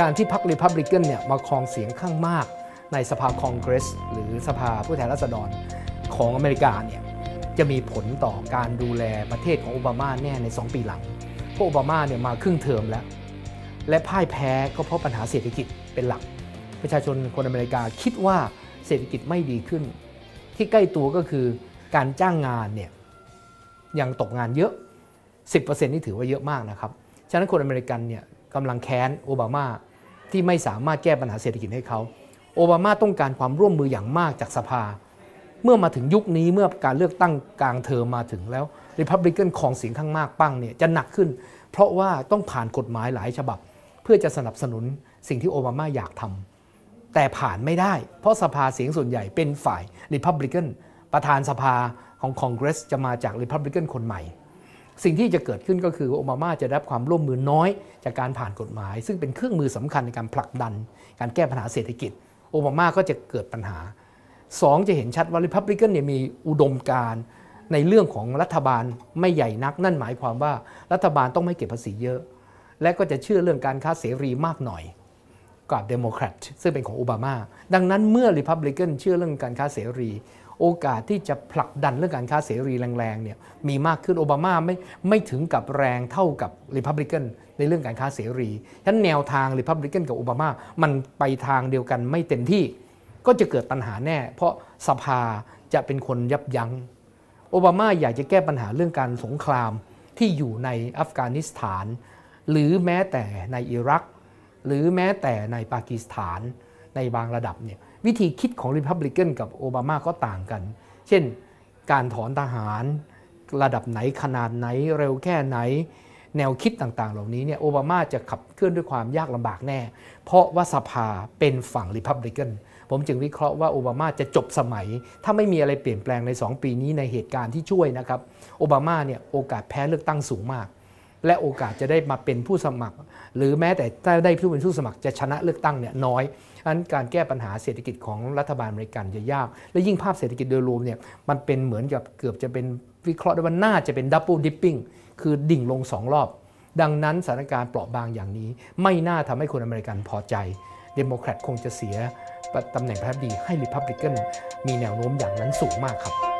การที่พรรครีพับลิกันเนี่ยมาครองเสียงข้างมากในสภาคองเกรส หรือสภาผู้แทนราษฎรของอเมริกาเนี่ยจะมีผลต่อการดูแลประเทศของโอบามาแน่ใน 2 ปีหลัง เพราะโอบามาเนี่ยมาครึ่งเทอมแล้ว และพ่ายแพ้ก็เพราะปัญหาเศรษฐกิจเป็นหลัก ประชาชนคนอเมริกาคิดว่าเศรษฐกิจไม่ดีขึ้น ที่ใกล้ตัวก็คือการจ้างงานเนี่ยยังตกงานเยอะ 10%นี่ถือว่าเยอะมากนะครับ ฉะนั้นคนอเมริกันเนี่ยกำลังแค้นโอบามา ที่ไม่สามารถแก้ปัญหาเศรษฐกิจให้เขา โอบามาต้องการความร่วมมืออย่างมากจากสภา เมื่อมาถึงยุคนี้เมื่อการเลือกตั้งกลางเทอมมาถึงแล้วริพับลิกันของเสียงข้างมากปั้งเนี่ยจะหนักขึ้น เพราะว่าต้องผ่านกฎหมายหลายฉบับ เพื่อจะสนับสนุนสิ่งที่โอบามาอยากทำแต่ผ่านไม่ได้ เพราะสภาเสียงส่วนใหญ่เป็นฝ่ายริพับลิกันประธานสภาของคองเกรสจะมาจากริพับลิกันคนใหม่ สิ่งที่จะเกิดขึ้นก็คือโอบามาจะได้รับความร่วมมือน้อยจากการผ่านกฎหมาย ซึ่งเป็นเครื่องมือสำคัญในการผลักดัน การแก้ปัญหาเศรษฐกิจ โอบามาก็จะเกิดปัญหาสองจะเห็นชัดว่าริพับลิกันเนี่ยมีอุดมการในเรื่องของรัฐบาลไม่ใหญ่นัก นั่นหมายความว่ารัฐบาลต้องไม่เก็บภาษีเยอะ และก็จะเชื่อเรื่องการค้าเสรีมากหน่อยกับเดโมแครตซึ่งเป็นของโอบามา ดังนั้นเมื่อริพับลิกันเชื่อเรื่องการค้าเสรี โอกาสที่จะผลักดันเรื่องการค้าเสรีแรงๆเนี่ยมีมากขึ้นโอบามาไม่ไม่ถึงกับแรงเท่ากับริพับลิกันในเรื่องการค้าเสรีฉะนั้นแนวทางริพับลิกันกับโอบามา มันไปทางเดียวกันไม่เต็มที่ ก็จะเกิดปัญหาแน่ เพราะสภาจะเป็นคนยับยัง้งโอบามาอยากจะแก้ปัญหาเรื่องการสงครามที่อยู่ในอัฟกานิสถาน หรือแม้แต่ในอิรัก หรือแม้แต่ในปากีสถาน ในบางระดับเนี่ยวิธีคิดของริพับลิกันกับโอบามาก็ต่างกัน เช่นการถอนทหารระดับไหนขนาดไหนเร็วแค่ไหน แนวคิดต่างๆ เหล่านี้เนี่ยโอบามาจะขับเคลื่อนด้วยความยากลำบากแน่ เพราะว่าสภาเป็นฝั่งริพับลิกันผมจึงวิเคราะห์ว่าโอบามาจะจบสมัย ถ้าไม่มีอะไรเปลี่ยนแปลงใน 2 ปีนี้ในเหตุการณ์ที่ช่วยนะครับโอบามาเนี่ยโอกาสแพ้เลือกตั้งสูงมาก และโอกาสจะได้มาเป็นผู้สมัคร หรือแม้แต่ถ้าได้ผู้เป็นผู้สมัครจะชนะเลือกตั้งเนี่ยน้อยอันการแก้ปัญหาเศรษฐกิจของรัฐบาลอเมริกันจะยาก และยิ่งภาพเศรษฐกิจโดยรวมเนี่ยมันเป็นเหมือนกับเกือบจะเป็นวิเคราะห์ได้ว่าน่าจะเป็นดับเบิลดิปปิ้งคือดิ่งลง2รอบ ดังนั้นสถานการณ์เปราะบางอย่างนี้ ไม่น่าทำให้คนอเมริกันพอใจ เดโมแครตคงจะเสียตำแหน่งประธานาธิบดีให้ริพับลิกันมีแนวโน้มอย่างนั้นสูงมากครับ